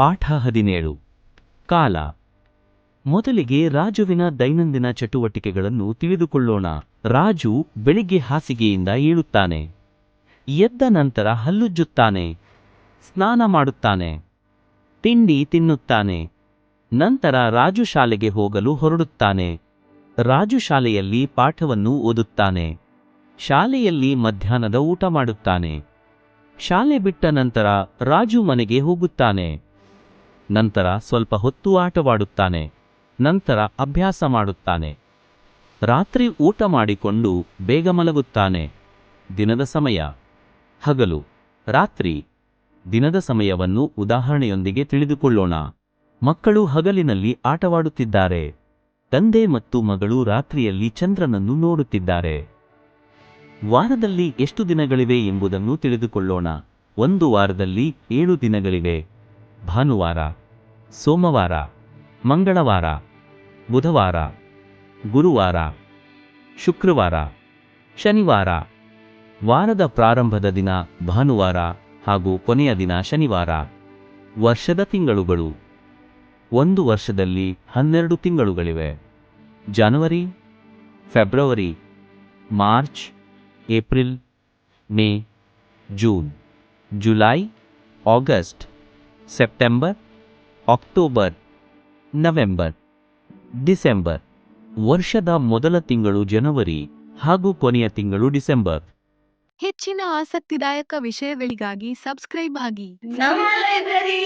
ಪಾಠ ಹದಿನೇಳು. ಕಾಲ. ಮೊದಲಿಗೆ ರಾಜುವಿನ ದೈನಂದಿನ ಚಟುವಟಿಕೆಗಳನ್ನು ತಿಳಿದುಕೊಳ್ಳೋಣ. ರಾಜು ಬೆಳಿಗ್ಗೆ ಹಾಸಿಗೆಯಿಂದ ಏಳುತ್ತಾನೆ. ಎದ್ದ ನಂತರ ಹಲ್ಲುಜ್ಜುತ್ತಾನೆ. ಸ್ನಾನ ಮಾಡುತ್ತಾನೆ. ತಿಂಡಿ ತಿನ್ನುತ್ತಾನೆ. ನಂತರ ರಾಜು ಶಾಲೆಗೆ ಹೋಗಲು ಹೊರಡುತ್ತಾನೆ. ರಾಜು ಶಾಲೆಯಲ್ಲಿ ಪಾಠವನ್ನು ಓದುತ್ತಾನೆ. ಶಾಲೆಯಲ್ಲಿ ಮಧ್ಯಾಹ್ನದ ಊಟ ಮಾಡುತ್ತಾನೆ. ಶಾಲೆ ಬಿಟ್ಟ ನಂತರ ರಾಜು ಮನೆಗೆ ಹೋಗುತ್ತಾನೆ. ನಂತರ ಸ್ವಲ್ಪ ಹೊತ್ತು ಆಟವಾಡುತ್ತಾನೆ, ನಂತರ ಅಭ್ಯಾಸ ಮಾಡುತ್ತಾನೆ. ರಾತ್ರಿ ಊಟ ಮಾಡಿಕೊಂಡು ಬೇಗ ಮಲಗುತ್ತಾನೆ. ದಿನದ ಸಮಯ. ಹಗಲು. ರಾತ್ರಿ. ದಿನದ ಸಮಯವನ್ನು ಉದಾಹರಣೆಯೊಂದಿಗೆ ತಿಳಿದುಕೊಳ್ಳೋಣ. ಮಕ್ಕಳು ಹಗಲಿನಲ್ಲಿ ಆಟವಾಡುತ್ತಿದ್ದಾರೆ. ತಂದೆ ಮತ್ತು ಮಗಳು ರಾತ್ರಿಯಲ್ಲಿ ಚಂದ್ರನನ್ನು ನೋಡುತ್ತಿದ್ದಾರೆ. ವಾರದಲ್ಲಿ ಎಷ್ಟು ದಿನಗಳಿವೆ ಎಂಬುದನ್ನು ತಿಳಿದುಕೊಳ್ಳೋಣ. ಒಂದು ವಾರದಲ್ಲಿ ಏಳು ದಿನಗಳಿವೆ. ಭಾನುವಾರ. ಸೋಮವಾರ, ಮಂಗಳವಾರ, ಬುಧವಾರ, ಗುರುವಾರ, ಶುಕ್ರವಾರ, ಶನಿವಾರ. ವಾರದ ಪ್ರಾರಂಭದ ದಿನ ಭಾನುವಾರ ಹಾಗೂ ಕೊನೆಯ ದಿನ ಶನಿವಾರ. ವರ್ಷದ ತಿಂಗಳುಗಳು. ಒಂದು ವರ್ಷದಲ್ಲಿ ಹನ್ನೆರಡು ತಿಂಗಳುಗಳಿವೆ. ಜನವರಿ, February, March, April, May, June, July, August, September October November December. ವರ್ಷದ ಮೊದಲ ತಿಂಗಳು ಜನವರಿ ಹಾಗೂ ಕೊನೆಯ ತಿಂಗಳು ಡಿಸೆಂಬರ್. ಹೆಚ್ಚಿನ ಆಸಕ್ತಿದಾಯಕ ವಿಷಯಗಳಿಗಾಗಿ ಸಬ್ಸ್ಕ್ರೈಬ್ ಆಗಿ. ನಮ್ಮ ಲೈಬ್ರರಿ!